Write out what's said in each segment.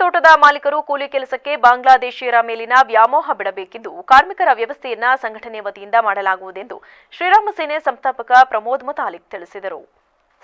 ತೋಟದ ಮಾಲೀಕರು ಕೂಲಿ ಕೆಲಸಕ್ಕೆ ಬಾಂಗ್ಲಾದೇಶಿಯರ ಮೇಲಿನ ವ್ಯಾಮೋಹ ಬಿಡಬೇಕಿದ್ದು ಕಾರ್ಮಿಕರ ವ್ಯವಸ್ಥೆಯನ್ನ ಸಂಘಟನೆ ವತಿಯಿಂದ ಮಾಡಲಾಗುವುದೆಂದು ಶ್ರೀರಾಮ ಸೇನೆ ಸಂಸ್ಥಾಪಕ ಪ್ರಮೋದ್ ಮುತಾಲಿಕ್ ತಿಳಿಸಿದರು.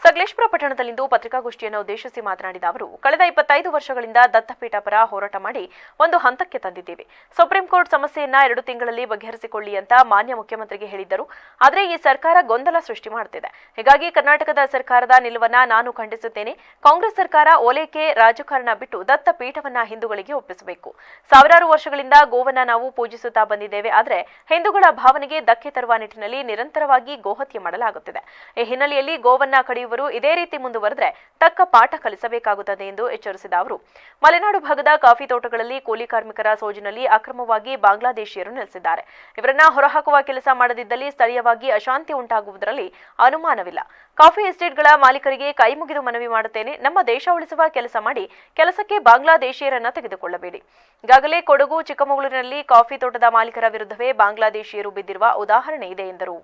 ಸಕಲೇಶ್ಪುರ ಪಟ್ಟಣದಲ್ಲಿಂದು ಪತ್ರಿಕಾಗೋಷ್ಠಿಯನ್ನು ಉದ್ದೇಶಿಸಿ ಮಾತನಾಡಿದ ಅವರು, ಕಳೆದ ಇಪ್ಪತ್ತೈದು ವರ್ಷಗಳಿಂದ ದತ್ತಪೀಠ ಪರ ಹೋರಾಟ ಮಾಡಿ ಒಂದು ಹಂತಕ್ಕೆ ತಂದಿದ್ದೇವೆ. ಸುಪ್ರೀಂ ಕೋರ್ಟ್ ಸಮಸ್ಯೆಯನ್ನ ಎರಡು ತಿಂಗಳಲ್ಲಿ ಬಗೆಹರಿಸಿಕೊಳ್ಳಿ ಅಂತ ಮಾನ್ಯ ಮುಖ್ಯಮಂತ್ರಿಗೆ ಹೇಳಿದ್ದರು. ಆದರೆ ಈ ಸರ್ಕಾರ ಗೊಂದಲ ಸೃಷ್ಟಿ ಮಾಡುತ್ತಿದೆ ಹೀಗಾಗಿ ಕರ್ನಾಟಕದ ಸರ್ಕಾರದ ನಿಲುವನ್ನ ನಾನು ಖಂಡಿಸುತ್ತೇನೆ. ಕಾಂಗ್ರೆಸ್ ಸರ್ಕಾರ ಓಲೈಕೆ ರಾಜಕಾರಣ ಬಿಟ್ಟು ದತ್ತ ಪೀಠವನ್ನ ಹಿಂದೂಗಳಿಗೆ ಒಪ್ಪಿಸಬೇಕು. ಸಾವಿರಾರು ವರ್ಷಗಳಿಂದ ಗೋವನ್ನ ನಾವು ಪೂಜಿಸುತ್ತಾ ಬಂದಿದ್ದೇವೆ. ಆದರೆ ಹಿಂದೂಗಳ ಭಾವನೆಗೆ ಧಕ್ಕೆ ತರುವ ನಿಟ್ಟಿನಲ್ಲಿ ನಿರಂತರವಾಗಿ ಗೋಹತ್ಯೆ ಮಾಡಲಾಗುತ್ತಿದೆ. ಈ ಹಿನ್ನೆಲೆಯಲ್ಲಿ ಗೋವನ್ನ ಕಡಿಯುವರು ಇದೇ ರೀತಿ ಮುಂದುವರೆದ್ರೆ ತಕ್ಕ ಪಾಠ ಕಲಿಸಬೇಕಾಗುತ್ತದೆ ಎಂದು ಎಚ್ಚರಿಸಿದ ಅವರು. ಮಲೆನಾಡು ಭಾಗದ ಕಾಫಿ ತೋಟಗಳಲ್ಲಿ ಕೂಲಿ ಕಾರ್ಮಿಕರ ಸೋಜಿನಲ್ಲಿ ಅಕ್ರಮವಾಗಿ ಬಾಂಗ್ಲಾದೇಶಿಯರು ನೆಲೆಸಿದ್ದಾರೆ. ಇವರನ್ನ ಹೊರಹಾಕುವ ಕೆಲಸ ಮಾಡದಿದ್ದಲ್ಲಿ ಸ್ಥಳೀಯವಾಗಿ ಅಶಾಂತಿ ಉಂಟಾಗುವುದರಲ್ಲಿ ಅನುಮಾನವಿಲ್ಲ. ಕಾಫಿ ಎಸ್ಟೇಟ್ಗಳ ಮಾಲೀಕರಿಗೆ ಕೈ ಮುಗಿದು ಮನವಿ ಮಾಡುತ್ತೇನೆ. ನಮ್ಮ ದೇಶ ಉಳಿಸುವ ಕೆಲಸ ಮಾಡಿ ಕೆಲಸಕ್ಕೆ ಬಾಂಗ್ಲಾದೇಶಿಯರನ್ನ ತೆಗೆದುಕೊಳ್ಳಬೇಡಿ. ಈಗಾಗಲೇ ಕೊಡಗು, ಚಿಕ್ಕಮಗಳೂರಿನಲ್ಲಿ ಕಾಫಿ ತೋಟದ ಮಾಲೀಕರ ವಿರುದ್ಧವೇ ಬಾಂಗ್ಲಾದೇಶಿಯರು ಬಿದ್ದಿರುವ ಉದಾಹರಣೆ ಇದೆ ಎಂದರು.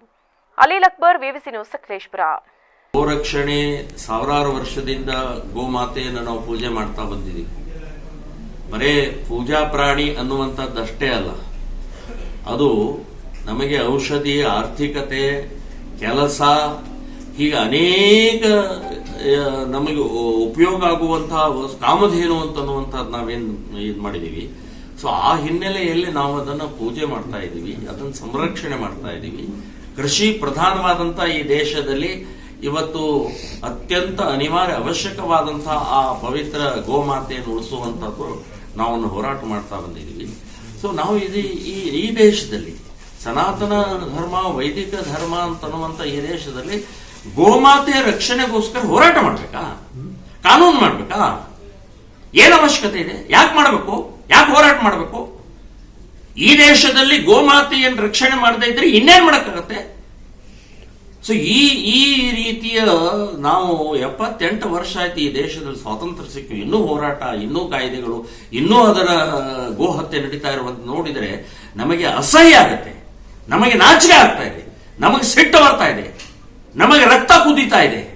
Aleel Akbar VVC news, Sakleshpur. ಗೋರಕ್ಷಣೆ ಸಾವಿರಾರು ವರ್ಷದಿಂದ ಗೋಮಾತೆಯನ್ನು ನಾವು ಪೂಜೆ ಮಾಡ್ತಾ ಬಂದಿದ್ದೀವಿ. ಬರೇ ಪೂಜಾ ಪ್ರಾಣಿ ಅನ್ನುವಂಥದ್ದಷ್ಟೇ ಅಲ್ಲ. ಅದು ನಮಗೆ ಔಷಧಿ, ಆರ್ಥಿಕತೆ, ಕೆಲಸ, ಹೀಗೆ ಅನೇಕ ನಮಗೆ ಉಪಯೋಗ ಆಗುವಂತಹ ಕಾಮಧೇನು ಅಂತ ಅನ್ನುವಂಥದ್ದು ನಾವೇನು ಇದು ಮಾಡಿದೀವಿ ಸೊ, ಆ ಹಿನ್ನೆಲೆಯಲ್ಲಿ ನಾವು ಅದನ್ನು ಪೂಜೆ ಮಾಡ್ತಾ ಇದ್ದೀವಿ, ಅದನ್ನು ಸಂರಕ್ಷಣೆ ಮಾಡ್ತಾ ಇದ್ದೀವಿ. ಕೃಷಿ ಪ್ರಧಾನವಾದಂತಹ ಈ ದೇಶದಲ್ಲಿ ಇವತ್ತು ಅತ್ಯಂತ ಅನಿವಾರ್ಯ, ಅವಶ್ಯಕವಾದಂತಹ ಆ ಪವಿತ್ರ ಗೋಮಾತೆಯನ್ನು ಉಳಿಸುವಂತದ್ದು ನಾವು ಹೋರಾಟ ಮಾಡ್ತಾ ಬಂದಿದ್ದೀವಿ. ಸೊ ನಾವು ಇದು ಈ ಈ ದೇಶದಲ್ಲಿ, ಸನಾತನ ಧರ್ಮ, ವೈದಿಕ ಧರ್ಮ ಅಂತನ್ನುವಂತ ಈ ದೇಶದಲ್ಲಿ ಗೋಮಾತೆಯ ರಕ್ಷಣೆಗೋಸ್ಕರ ಹೋರಾಟ ಮಾಡ್ಬೇಕಾ? ಕಾನೂನು ಮಾಡ್ಬೇಕಾ? ಏನು ಅವಶ್ಯಕತೆ ಇದೆ? ಯಾಕೆ ಮಾಡಬೇಕು? ಯಾಕೆ ಹೋರಾಟ ಮಾಡಬೇಕು? ಈ ದೇಶದಲ್ಲಿ ಗೋಮಾತೆಯನ್ನು ರಕ್ಷಣೆ ಮಾಡದೇ ಇದ್ರೆ ಇನ್ನೇನ್ ಮಾಡಕ್ಕಾಗತ್ತೆ? ಸೊ ಈ ಈ ರೀತಿಯ ನಾವು ಎಪ್ಪತ್ತೆಂಟು ವರ್ಷ ಆಯ್ತು ಈ ದೇಶದಲ್ಲಿ ಸ್ವಾತಂತ್ರ್ಯ ಸಿಕ್ಕು. ಇನ್ನೂ ಹೋರಾಟ, ಇನ್ನೂ ಕಾಯ್ದೆಗಳು, ಇನ್ನೂ ಅದರ ಗೋಹತ್ಯೆ ನಡೀತಾ ಇರುವಂತ ನೋಡಿದರೆ ನಮಗೆ ಅಸಹ್ಯ ಆಗುತ್ತೆ. ನಮಗೆ ನಾಚಿಕೆ ಆಗ್ತಾ ಇದೆ. ನಮಗೆ ಸಿಟ್ಟು ಬರ್ತಾ ಇದೆ. ನಮಗೆ ರಕ್ತ ಕುದೀತಾ ಇದೆ.